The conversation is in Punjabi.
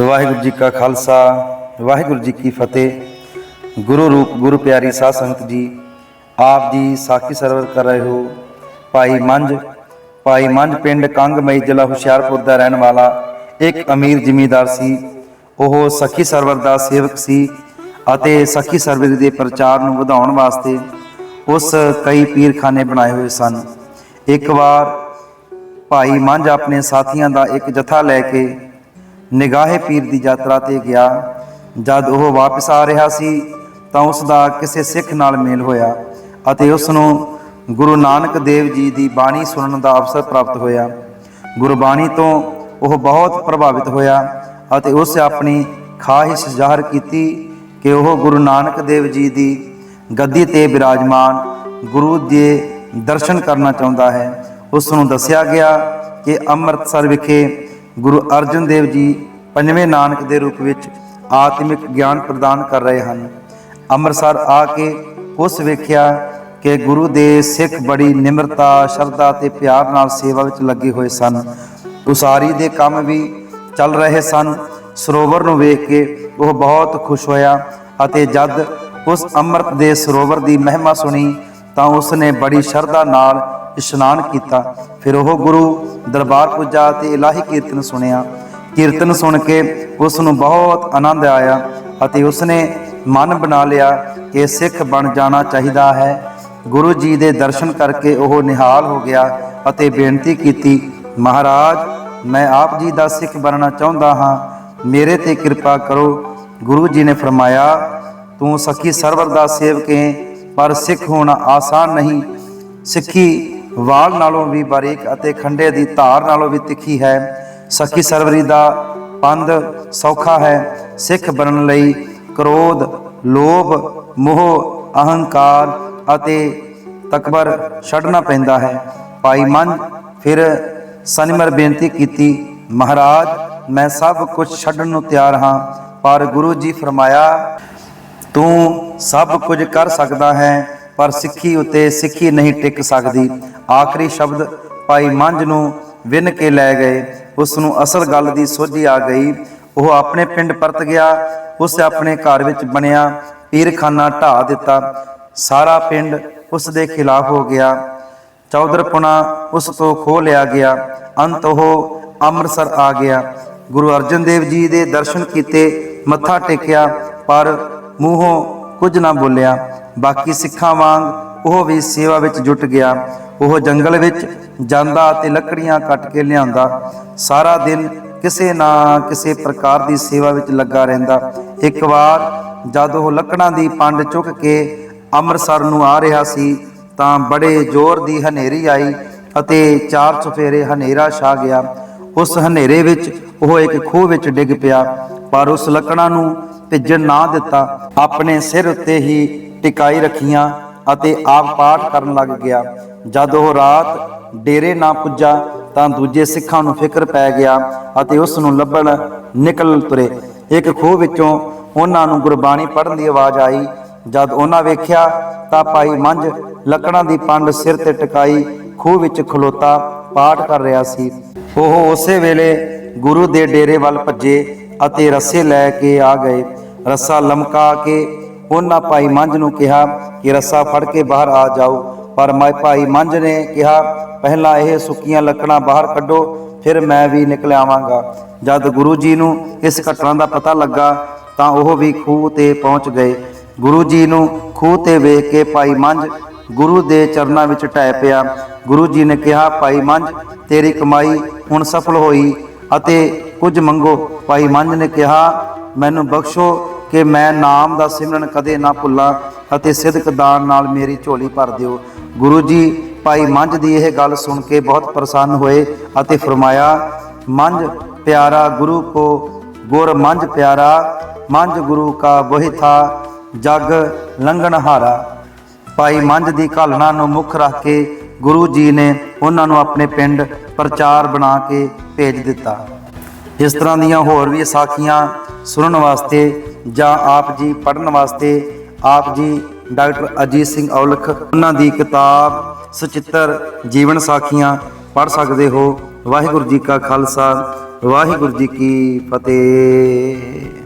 ਵਾਹਿਗੁਰੂ ਜੀ ਕਾ ਖਾਲਸਾ, ਵਾਹਿਗੁਰੂ ਜੀ ਕੀ ਫਤਿਹ। ਗੁਰੂ ਰੂਪ, ਗੁਰੂ ਪਿਆਰੀ ਸਾਧ ਸੰਗਤ ਜੀ, ਆਪ ਜੀ ਸਾਖੀ ਸਰਵਰ ਕਰ ਰਹੇ ਹੋ। ਭਾਈ ਮੰਝ ਭਾਈ ਮੰਝ ਪਿੰਡ ਕੰਗਮਈ ਜ਼ਿਲ੍ਹਾ ਹੁਸ਼ਿਆਰਪੁਰ ਦਾ ਰਹਿਣ ਵਾਲਾ ਇੱਕ ਅਮੀਰ ਜ਼ਿਮੀਂਦਾਰ ਸੀ। ਉਹ ਸਖੀ ਸਰਵਰ ਦਾ ਸੇਵਕ ਸੀ ਅਤੇ ਸਖੀ ਸਰਵਰ ਦੇ ਪ੍ਰਚਾਰ ਨੂੰ ਵਧਾਉਣ ਵਾਸਤੇ ਉਸ ਕਈ ਪੀਰਖਾਨੇ ਬਣਾਏ ਹੋਏ ਸਨ। ਇੱਕ ਵਾਰ ਭਾਈ ਮੰਝ ਆਪਣੇ ਸਾਥੀਆਂ ਦਾ ਇੱਕ ਜਥਾ ਲੈ ਕੇ ਨਿਗਾਹੇ ਪੀਰ ਦੀ ਯਾਤਰਾ ਤੇ ਗਿਆ। ਜਦ ਉਹ ਵਾਪਸ ਆ ਰਿਹਾ ਸੀ, ਤਾਂ ਉਸ ਦਾ ਕਿਸੇ ਸਿੱਖ ਨਾਲ ਮੇਲ ਹੋਇਆ ਅਤੇ ਉਸ ਨੂੰ ਗੁਰੂ ਨਾਨਕ ਦੇਵ ਜੀ ਦੀ ਬਾਣੀ ਸੁਣਨ ਦਾ ਅਵਸਰ ਪ੍ਰਾਪਤ ਹੋਇਆ। ਗੁਰਬਾਣੀ ਤੋਂ ਉਹ ਬਹੁਤ ਪ੍ਰਭਾਵਿਤ ਹੋਇਆ ਅਤੇ ਉਸ ਆਪਣੀ ਖਾਹਿਸ਼ ਜ਼ਾਹਰ ਕੀਤੀ ਕਿ ਉਹ ਗੁਰੂ ਨਾਨਕ ਦੇਵ ਜੀ ਦੀ ਗੱਦੀ ਤੇ ਬਿਰਾਜਮਾਨ ਗੁਰੂ ਦੇ ਦਰਸ਼ਨ ਕਰਨਾ ਚਾਹੁੰਦਾ ਹੈ। ਉਸ ਨੂੰ ਦੱਸਿਆ ਗਿਆ ਕਿ ਅੰਮ੍ਰਿਤਸਰ ਵਿਖੇ ਗੁਰੂ ਅਰਜਨ ਦੇਵ ਜੀ ਪੰਜਵੇਂ ਨਾਨਕ ਦੇ ਰੂਪ ਵਿੱਚ ਆਤਮਿਕ ਗਿਆਨ ਪ੍ਰਦਾਨ ਕਰ ਰਹੇ ਹਨ। ਅੰਮ੍ਰਿਤਸਰ ਆ ਕੇ ਉਸ ਵੇਖਿਆ ਕਿ ਗੁਰੂ ਦੇ ਸਿੱਖ ਬੜੀ ਨਿਮਰਤਾ, ਸ਼ਰਧਾ ਤੇ ਪਿਆਰ ਨਾਲ ਸੇਵਾ ਵਿੱਚ ਲੱਗੇ ਹੋਏ ਸਨ। ਉਸਾਰੀ ਦੇ ਕੰਮ ਵੀ ਚੱਲ ਰਹੇ ਸਨ। ਸਰੋਵਰ ਨੂੰ ਵੇਖ ਕੇ ਉਹ ਬਹੁਤ ਖੁਸ਼ ਹੋਇਆ ਅਤੇ ਜਦ ਉਸ ਅੰਮ੍ਰਿਤ ਦੇ ਸਰੋਵਰ ਦੀ ਮਹਿਮਾ ਸੁਣੀ ਤਾਂ ਉਸ ਨੇ ਬੜੀ ਸ਼ਰਧਾ ਨਾਲ ਇਸ਼ਨਾਨ ਕੀਤਾ। ਫਿਰ ਉਹ ਗੁਰੂ ਦਰਬਾਰ ਪੁੱਜਾ ਤੇ ਇਲਾਹੀ ਕੀਰਤਨ ਸੁਣਿਆ। ਕੀਰਤਨ ਸੁਣ ਕੇ ਉਸ ਨੂੰ ਬਹੁਤ ਆਨੰਦ ਆਇਆ ਅਤੇ ਉਸ ਨੇ ਮਨ ਬਣਾ ਲਿਆ ਕਿ ਸਿੱਖ ਬਣ ਜਾਣਾ ਚਾਹੀਦਾ ਹੈ। ਗੁਰੂ ਜੀ ਦੇ ਦਰਸ਼ਨ ਕਰਕੇ ਉਹ ਨਿਹਾਲ ਹੋ ਗਿਆ ਅਤੇ ਬੇਨਤੀ ਕੀਤੀ, ਮਹਾਰਾਜ, ਮੈਂ ਆਪ ਜੀ ਦਾ ਸਿੱਖ ਬਣਨਾ ਚਾਹੁੰਦਾ ਹਾਂ। ਮੇਰੇ ਤੇ ਕਿਰਪਾ ਕਰੋ। ਗੁਰੂ ਜੀ ਨੇ ਫਰਮਾਇਆ, ਤੂੰ ਸਖੀ ਸਰਵਰ ਦਾ ਸੇਵਕ ਹੈ ਪਰ ਸਿੱਖ ਹੋਣਾ ਆਸਾਨ ਨਹੀਂ। ਸਿੱਖੀ ਵਾਲ ਨਾਲੋਂ ਵੀ ਬਾਰੀਕ ਅਤੇ ਖੰਡੇ ਦੀ ਧਾਰ ਨਾਲੋਂ ਵੀ ਤਿੱਖੀ ਹੈ। ਸਖੀ ਸਰਵਰੀ ਦਾ ਪੰਧ ਸੌਖਾ ਹੈ। ਸਿੱਖ ਬਣਨ ਲਈ ਕ੍ਰੋਧ, ਲੋਭ, ਮੋਹ, ਅਹੰਕਾਰ ਅਤੇ ਤਕਬਰ ਛੱਡਣਾ ਪੈਂਦਾ ਹੈ। ਭਾਈ ਮਨ ਫਿਰ ਸਨਿਮਰ ਬੇਨਤੀ ਕੀਤੀ, ਮਹਾਰਾਜ, ਮੈਂ ਸਭ ਕੁਝ ਛੱਡਣ ਨੂੰ ਤਿਆਰ ਹਾਂ, ਪਰ ਗੁਰੂ ਜੀ ਫਰਮਾਇਆ, ਤੂੰ ਸਭ ਕੁਝ ਕਰ ਸਕਦਾ ਹੈ। ਪਰ ਸਿੱਖੀ ਉਤੇ ਸਿੱਖੀ ਨਹੀਂ ਟਿਕ ਸਕਦੀ। ਆਖਰੀ ਸ਼ਬਦ, ਭਾਈ ਮੰਝ ਨੂੰ ਵਿੰਨ ਕੇ ਲੈ ਗਏ। ਉਸ ਨੂੰ ਅਸਲ ਗੱਲ ਦੀ ਸੋਝੀ ਆ ਗਈ। ਉਹ ਆਪਣੇ ਪਿੰਡ ਪਰਤ ਗਿਆ। ਉਸ ਆਪਣੇ ਘਰ ਵਿੱਚ ਬਣਿਆ ਪੀਰਖਾਨਾ ਢਾ ਦਿੱਤਾ। ਸਾਰਾ ਪਿੰਡ ਉਸ ਦੇ ਖਿਲਾਫ ਹੋ ਗਿਆ। ਚੌਧਰਪੁਣਾ ਉਸ ਤੋਂ ਖੋ ਲਿਆ ਗਿਆ। ਅੰਤ ਉਹ ਅੰਮ੍ਰਿਤਸਰ ਆ ਗਿਆ। ਗੁਰੂ ਅਰਜਨ ਦੇਵ ਜੀ ਦੇ ਦਰਸ਼ਨ ਕੀਤੇ, ਮੱਥਾ ਟੇਕਿਆ, ਪਰ ਮੂੰਹੋਂ ਕੁਝ ਨਾ ਬੋਲਿਆ। ਬਾਕੀ ਸਿੱਖਾਂ ਵਾਂਗ ਉਹ ਵੀ ਸੇਵਾ ਵਿੱਚ ਜੁਟ ਗਿਆ। ਉਹ ਜੰਗਲ ਵਿੱਚ ਜਾਂਦਾ ਤੇ ਲੱਕੜੀਆਂ ਕੱਟ ਕੇ ਲਿਆਂਦਾ। ਸਾਰਾ ਦਿਨ ਕਿਸੇ ਨਾ ਕਿਸੇ ਪ੍ਰਕਾਰ ਦੀ ਸੇਵਾ ਵਿੱਚ ਲੱਗਾ ਰਹਿੰਦਾ। ਇੱਕ ਵਾਰ ਜਦ ਉਹ ਲੱਕੜਾਂ ਦੀ ਪੰਡ ਚੁੱਕ ਕੇ ਅੰਮ੍ਰਿਤਸਰ ਨੂੰ ਆ ਰਿਹਾ ਸੀ, ਤਾਂ ਬੜੇ ਜ਼ੋਰ ਦੀ ਹਨੇਰੀ ਆਈ ਅਤੇ ਚਾਰ ਚੁਫੇਰੇ ਹਨੇਰਾ ਛਾ ਗਿਆ। ਉਸ ਹਨੇਰੇ ਵਿੱਚ ਉਹ ਇੱਕ ਖੂਹ ਵਿੱਚ ਡਿੱਗ ਪਿਆ, ਪਰ ਉਸ ਲੱਕੜਾਂ ਨੂੰ ਭਿੱਜਣ ਨਾ ਦਿੱਤਾ। ਆਪਣੇ ਸਿਰ ਉੱਤੇ ਹੀ ਟਿਕਾਈ ਰੱਖੀਆਂ ਅਤੇ ਆਪ ਪਾਠ ਕਰਨ ਲੱਗ ਗਿਆ। ਜਦ ਉਹ ਰਾਤ ਡੇਰੇ ਨਾ ਪੁੱਜਾ, ਤਾਂ ਦੂਜੇ ਸਿੱਖਾਂ ਨੂੰ ਫਿਕਰ ਪੈ ਗਿਆ ਅਤੇ ਉਸ ਨੂੰ ਲੱਭਣ ਨਿਕਲ ਤੁਰੇ। ਇੱਕ ਖੂਹ ਵਿੱਚੋਂ ਉਹਨਾਂ ਨੂੰ ਗੁਰਬਾਣੀ ਪੜ੍ਹਨ ਦੀ ਆਵਾਜ਼ ਆਈ। ਜਦ ਉਹਨਾਂ ਵੇਖਿਆ, ਤਾਂ ਭਾਈ ਮੰਝ ਲੱਕੜਾਂ ਦੀ ਪੰਡ ਸਿਰ ਤੇ ਟਿਕਾਈ ਖੂਹ ਵਿੱਚ ਖਲੋਤਾ, ਪਾਠ ਕਰ ਰਿਹਾ ਸੀ। ਉਹ ਉਸੇ ਵੇਲੇ ਗੁਰੂ ਦੇ ਡੇਰੇ ਵੱਲ ਭੱਜੇ ਅਤੇ ਰੱਸੇ ਲੈ ਕੇ ਆ ਗਏ। ਰੱਸਾ ਲਮਕਾ ਕੇ ਉਹਨਾਂ ਭਾਈ ਮੰਝ ਨੂੰ ਕਿਹਾ ਕਿ ਰੱਸਾ ਫੜ ਕੇ ਬਾਹਰ ਆ ਜਾਓ। ਪਰ ਮੈਂ ਭਾਈ ਮੰਝ ਨੇ ਕਿਹਾ, ਪਹਿਲਾਂ ਇਹ ਸੁੱਕੀਆਂ ਲੱਕੜਾਂ ਬਾਹਰ ਕੱਢੋ, ਫਿਰ ਮੈਂ ਵੀ ਨਿਕਲ ਆਵਾਂਗਾ। ਜਦ ਗੁਰੂ ਜੀ ਨੂੰ ਇਸ ਘਟਨਾ ਦਾ ਪਤਾ ਲੱਗਾ ਤਾਂ ਉਹ ਵੀ ਖੂਹ ਤੇ ਪਹੁੰਚ ਗਏ। ਗੁਰੂ ਜੀ ਨੂੰ ਖੂਹ ਤੇ ਵੇਖ ਕੇ ਭਾਈ ਮੰਝ ਗੁਰੂ ਦੇ ਚਰਨਾਂ ਵਿੱਚ ਢਹਿ ਪਿਆ। ਗੁਰੂ ਜੀ ਨੇ ਕਿਹਾ, ਭਾਈ ਮੰਝ, ਤੇਰੀ ਕਮਾਈ ਹੁਣ ਸਫਲ ਹੋਈ ਅਤੇ ਕੁਝ ਮੰਗੋ। ਭਾਈ ਮੰਝ ਨੇ ਕਿਹਾ, ਮੈਨੂੰ ਬਖਸ਼ੋ ਕਿ ਮੈਂ ਨਾਮ ਦਾ ਸਿਮਰਨ ਕਦੇ ਨਾ ਭੁੱਲਾਂ ਅਤੇ ਸਿਦਕ ਦਾਨ ਨਾਲ ਮੇਰੀ ਝੋਲੀ ਭਰ ਦਿਓ। ਗੁਰੂ ਜੀ ਭਾਈ ਮੰਝ ਦੀ ਇਹ ਗੱਲ ਸੁਣ ਕੇ ਬਹੁਤ ਪ੍ਰਸੰਨ ਹੋਏ ਅਤੇ ਫਰਮਾਇਆ, ਮੰਝ ਪਿਆਰਾ, ਗੁਰੂ ਕੋ ਗੁਰ ਮੰਝ ਪਿਆਰਾ, ਮੰਝ ਗੁਰੂ ਕਾ ਬੋਹਿ ਥਾ, ਜਗ ਲੰਘਣ ਹਾਰਾ। ਭਾਈ ਮੰਝ ਦੀ ਘਾਲਣਾ ਨੂੰ ਮੁੱਖ ਰੱਖ ਕੇ ਗੁਰੂ ਜੀ ਨੇ ਉਹਨਾਂ ਨੂੰ ਆਪਣੇ ਪਿੰਡ ਪ੍ਰਚਾਰ ਬਣਾ ਕੇ ਭੇਜ ਦਿੱਤਾ। ਇਸ ਤਰ੍ਹਾਂ ਦੀਆਂ ਹੋਰ ਵੀ ਸਾਖੀਆਂ ਸੁਣਨ ਵਾਸਤੇ ਜਾਂ ਆਪ ਜੀ ਪੜ੍ਹਨ ਵਾਸਤੇ ਆਪ ਜੀ ਡਾਕਟਰ ਅਜੀਤ ਸਿੰਘ ਔਲਖ ਉਹਨਾਂ ਦੀ ਕਿਤਾਬ ਸੁਚਿੱਤਰ ਜੀਵਨ ਸਾਖੀਆਂ ਪੜ੍ਹ ਸਕਦੇ ਹੋ। ਵਾਹਿਗੁਰੂ ਜੀ ਕਾ ਖਾਲਸਾ, ਵਾਹਿਗੁਰੂ ਜੀ ਕੀ ਫਤਿਹ।